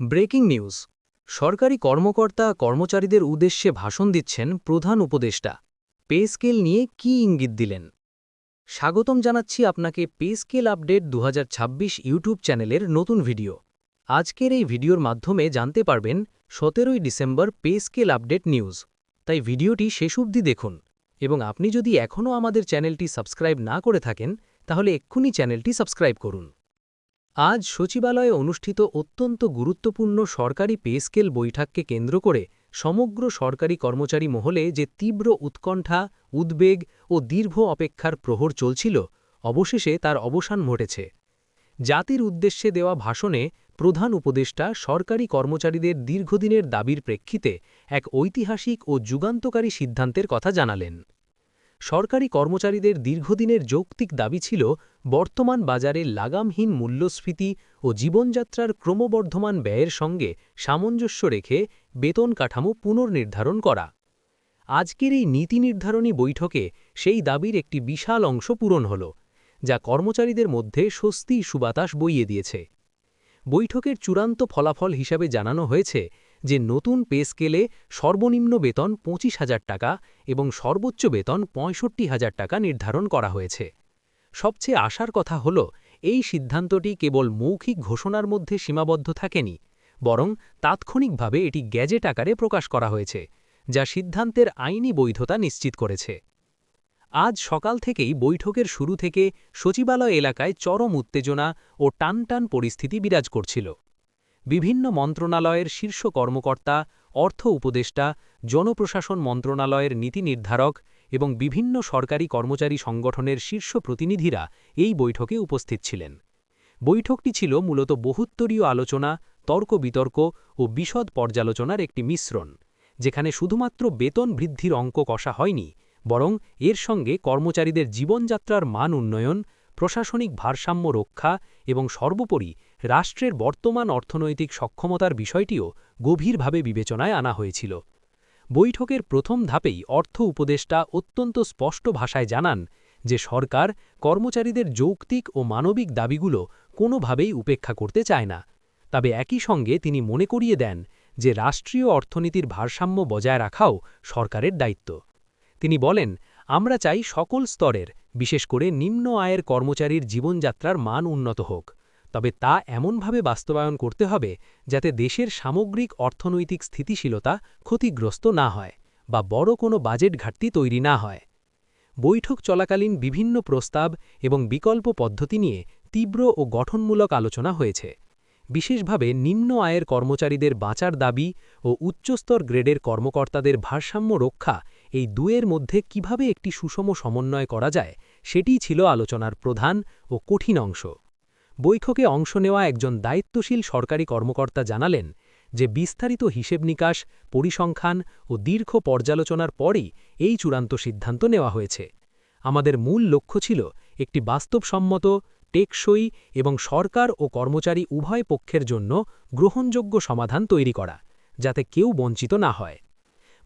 Breaking news. সরকারি কর্মকর্তা কর্মচারীদের উদ্দেশ্যে ভাষণ দিচ্ছেন প্রধান উপদেষ্টা। পে স্কেল নিয়ে কি ইঙ্গিত দিলেন? স্বাগতম জানাচ্ছি আপনাকে পে স্কেল আপডেট দু হাজার ছাব্বিশ ইউটিউব চ্যানেলের নতুন ভিডিও। আজকের এই ভিডিওর মাধ্যমে জানতে পারবেন, সতেরোই December pay scale update news. তাই ভিডিওটি শেষ অবধি দেখুন এবং আপনি যদি এখনও আমাদের চ্যানেলটি সাবস্ক্রাইব না করে থাকেন, তাহলে এক্ষুনি চ্যানেলটি সাবস্ক্রাইব করুন। আজ সচিবালয়ে অনুষ্ঠিত অত্যন্ত গুরুত্বপূর্ণ সরকারি পে স্কেল বৈঠককে কেন্দ্র করে সমগ্র সরকারি কর্মচারী মহলে যে তীব্র উৎকণ্ঠা, উদ্বেগ ও দীর্ঘ অপেক্ষার প্রহর চলছিল, অবশেষে তার অবসান ঘটেছে। জাতির উদ্দেশ্যে দেওয়া ভাষণে প্রধান উপদেষ্টা সরকারি কর্মচারীদের দীর্ঘদিনের দাবির প্রেক্ষিতে এক ঐতিহাসিক ও যুগান্তকারী সিদ্ধান্তের কথা জানালেন। সরকারি কর্মচারীদের দীর্ঘদিনের যৌক্তিক দাবি ছিল বর্তমান বাজারে লাগামহীন মূল্যস্ফীতি ও জীবনযাত্রার ক্রমবর্ধমান ব্যয়ের সঙ্গে সামঞ্জস্য রেখে বেতন কাঠামো পুনর্নির্ধারণ করা। আজকের এই নীতি নির্ধারণী বৈঠকে সেই দাবির একটি বিশাল অংশ পূরণ হল, যা কর্মচারীদের মধ্যে স্বস্তি সুবাতাস বইয়ে দিয়েছে। বৈঠকের চূড়ান্ত ফলাফল হিসাবে জানানো হয়েছে যে নতুন পে স্কেলে সর্বনিম্ন বেতন পঁচিশ হাজার টাকা এবং সর্বোচ্চ বেতন পঁয়ষট্টি হাজার টাকা নির্ধারণ করা হয়েছে। সবচেয়ে আশার কথা হল, এই সিদ্ধান্তটি কেবল মৌখিক ঘোষণার মধ্যে সীমাবদ্ধ থাকেনি, বরং তাৎক্ষণিকভাবে এটি গ্যাজেট আকারে প্রকাশ করা হয়েছে, যা সিদ্ধান্তের আইনি বৈধতা নিশ্চিত করেছে। আজ সকাল থেকেই বৈঠকের শুরু থেকে সচিবালয় এলাকায় চরম উত্তেজনা ও টানটান পরিস্থিতি বিরাজ করছিল। বিভিন্ন মন্ত্রণালয়ের শীর্ষ কর্মকর্তা, অর্থ উপদেষ্টা, জনপ্রশাসন মন্ত্রণালয়ের নীতি নির্ধারক এবং বিভিন্ন সরকারি কর্মচারী সংগঠনের শীর্ষ প্রতিনিধিরা এই বৈঠকে উপস্থিত ছিলেন। বৈঠকটি ছিল মূলত বহুত্তরীয় আলোচনা, তর্ক বিতর্ক ও বিশদ পর্যালোচনার একটি মিশ্রণ, যেখানে শুধুমাত্র বেতন বৃদ্ধির অঙ্ক কষা হয়নি, বরং এর সঙ্গে কর্মচারীদের জীবনযাত্রার মান উন্নয়ন প্রশাসনিক ভারসাম্য রক্ষা এবং সর্বোপরি রাষ্ট্রের বর্তমান অর্থনৈতিক সক্ষমতার বিষয়টিও গভীরভাবে বিবেচনায় আনা হয়েছিল। বৈঠকের প্রথম ধাপেই অর্থ উপদেষ্টা অত্যন্ত স্পষ্ট ভাষায় জানান যে সরকার কর্মচারীদের যৌক্তিক ও মানবিক দাবিগুলো কোনোভাবেই উপেক্ষা করতে চায় না। তবে একই সঙ্গে তিনি মনে করিয়ে দেন যে রাষ্ট্রীয় অর্থনীতির ভারসাম্য বজায় রাখাও সরকারের দায়িত্ব। তিনি বলেন, আমরা চাই সকল স্তরের বিশেষ করে নিম্ন আয়ের কর্মচারীর জীবনযাত্রার মান উন্নত হোক। তবে তা এমনভাবে বাস্তবায়ন করতে হবে যাতে দেশের সামগ্রিক অর্থনৈতিক স্থিতিশীলতা ক্ষতিগ্রস্ত না হয় বা বড় কোনো বাজেট ঘাটতি তৈরি না হয়। বৈঠক চলাকালীন বিভিন্ন প্রস্তাব এবং বিকল্প পদ্ধতি নিয়ে তীব্র ও গঠনমূলক আলোচনা হয়েছে। বিশেষভাবে নিম্ন আয়ের কর্মচারীদের বাঁচার দাবি ও উচ্চস্তর গ্রেডের কর্মকর্তাদের ভারসাম্য রক্ষা এই দুয়ের মধ্যে কীভাবে একটি সুষম সমন্বয় করা যায় সেটিই ছিল আলোচনার প্রধান ও কঠিন অংশ। বৈঠকে অংশ নেওয়া একজন দায়িত্বশীল সরকারি কর্মকর্তা জানালেন যে বিস্তারিত হিসেব নিকাশ, পরিসংখ্যান ও দীর্ঘ পর্যালোচনার পরই এই চূড়ান্ত সিদ্ধান্ত নেওয়া হয়েছে। আমাদের মূল লক্ষ্য ছিল একটি বাস্তবসম্মত, টেকসই এবং সরকার ও কর্মচারী উভয় পক্ষের জন্য গ্রহণযোগ্য সমাধান তৈরি করা, যাতে কেউ বঞ্চিত না হয়।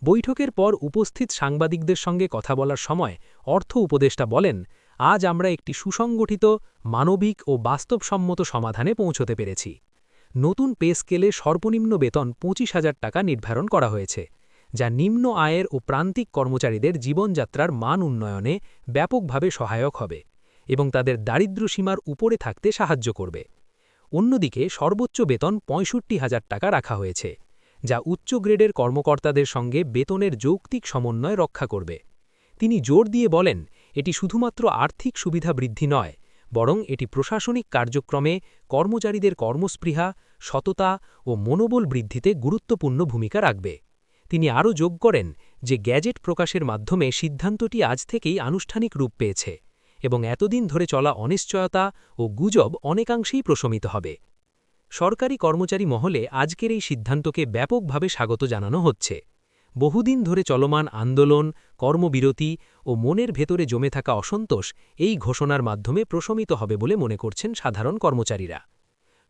বৈঠকের পর উপস্থিত সাংবাদিকদের সঙ্গে কথা বলার সময় অর্থ উপদেষ্টা বলেন, আজ আমরা একটি সুসংগঠিত, মানবিক ও বাস্তবসম্মত সমাধানে পৌঁছতে পেরেছি। নতুন পে স্কেলে সর্বনিম্ন বেতন পঁচিশ হাজার টাকা নির্ধারণ করা হয়েছে, যা নিম্ন আয়ের ও প্রান্তিক কর্মচারীদের জীবনযাত্রার মান উন্নয়নে ব্যাপকভাবে সহায়ক হবে এবং তাদের দারিদ্র্যসীমার উপরে থাকতে সাহায্য করবে। অন্যদিকে সর্বোচ্চ বেতন পঁয়ষট্টি হাজার টাকা রাখা হয়েছে। যা উচ্চ গ্রেডের কর্মকর্তাদের সঙ্গে বেতনের যৌক্তিক সমন্বয় রক্ষা করবে। তিনি জোর দিয়ে বলেন, এটি শুধুমাত্র আর্থিক সুবিধা বৃদ্ধি নয়, বরং এটি প্রশাসনিক কার্যক্রমে কর্মচারীদের কর্মস্পৃহা, সততা ও মনোবল বৃদ্ধিতে গুরুত্বপূর্ণ ভূমিকা রাখবে। তিনি আরও যোগ করেন যে, গ্যাজেট প্রকাশের মাধ্যমে সিদ্ধান্তটি আজ থেকেই আনুষ্ঠানিক রূপ পেয়েছে এবং এতদিন ধরে চলা অনিশ্চয়তা ও গুজব অনেকাংশেই প্রশমিত হবে। সরকারি কর্মচারী মহলে আজকের এই সিদ্ধান্তকে ব্যাপকভাবে স্বাগত জানানো হচ্ছে। বহুদিন ধরে চলমান আন্দোলন, কর্মবিরতি ও মনের ভেতরে জমে থাকা অসন্তোষ এই ঘোষণার মাধ্যমে প্রশমিত হবে বলে মনে করছেন সাধারণ কর্মচারীরা।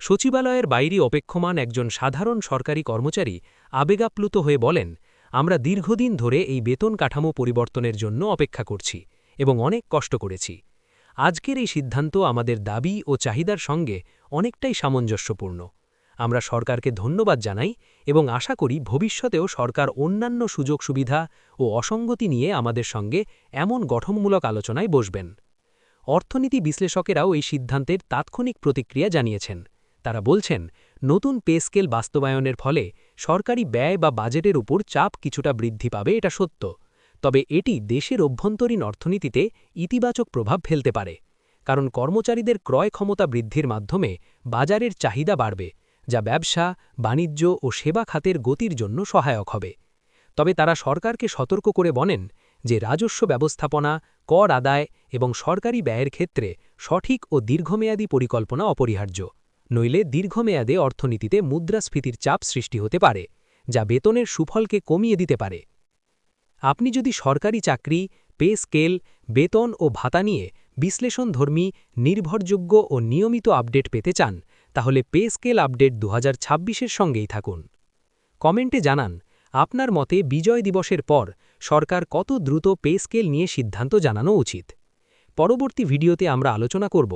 সচিবালয়ের বাইরে অপেক্ষমান একজন সাধারণ সরকারি কর্মচারী আবেগাপ্লুত হয়ে বলেন, আমরা দীর্ঘদিন ধরে এই বেতন কাঠামো পরিবর্তনের জন্য অপেক্ষা করছি এবং অনেক কষ্ট করেছি। আজকের এই সিদ্ধান্ত আমাদের দাবি ও চাহিদার সঙ্গে অনেকটাই সামঞ্জস্যপূর্ণ। আমরা সরকারকে ধন্যবাদ জানাই এবং আশা করি ভবিষ্যতেও সরকার অন্যান্য সুযোগ সুবিধা ও অসঙ্গতি নিয়ে আমাদের সঙ্গে এমন গঠনমূলক আলোচনায় বসবেন। অর্থনীতি বিশ্লেষকেরাও এই সিদ্ধান্তের তাৎক্ষণিক প্রতিক্রিয়া জানিয়েছেন। তারা বলছেন, নতুন পে স্কেল বাস্তবায়নের ফলে সরকারি ব্যয় বা বাজেটের উপর চাপ কিছুটা বৃদ্ধি পাবে, এটা সত্য। তবে এটি দেশের অভ্যন্তরীণ অর্থনীতিতে ইতিবাচক প্রভাব ফেলতে পারে, কারণ কর্মচারীদের ক্রয় ক্ষমতা বৃদ্ধির মাধ্যমে বাজারের চাহিদা বাড়বে, যা ব্যবসা, বাণিজ্য ও সেবা খাতের গতির জন্য সহায়ক হবে। তবে তারা সরকারকে সতর্ক করে বলেন যে রাজস্ব ব্যবস্থাপনা, কর আদায় এবং সরকারি ব্যয়ের ক্ষেত্রে সঠিক ও দীর্ঘমেয়াদী পরিকল্পনা অপরিহার্য, নইলে দীর্ঘমেয়াদে অর্থনীতিতে মুদ্রাস্ফীতির চাপ সৃষ্টি হতে পারে, যা বেতনের সুফলকে কমিয়ে দিতে পারে। আপনি যদি সরকারি চাকরি, পে স্কেল, বেতন ও ভাতা নিয়ে বিশ্লেষণধর্মী, নির্ভরযোগ্য ও নিয়মিত আপডেট পেতে চান, তাহলে পে স্কেল আপডেট দু হাজার সঙ্গেই থাকুন। কমেন্টে জানান, আপনার মতে বিজয় দিবসের পর সরকার কত দ্রুত পে স্কেল নিয়ে সিদ্ধান্ত জানানো উচিত? পরবর্তী ভিডিওতে আমরা আলোচনা করব।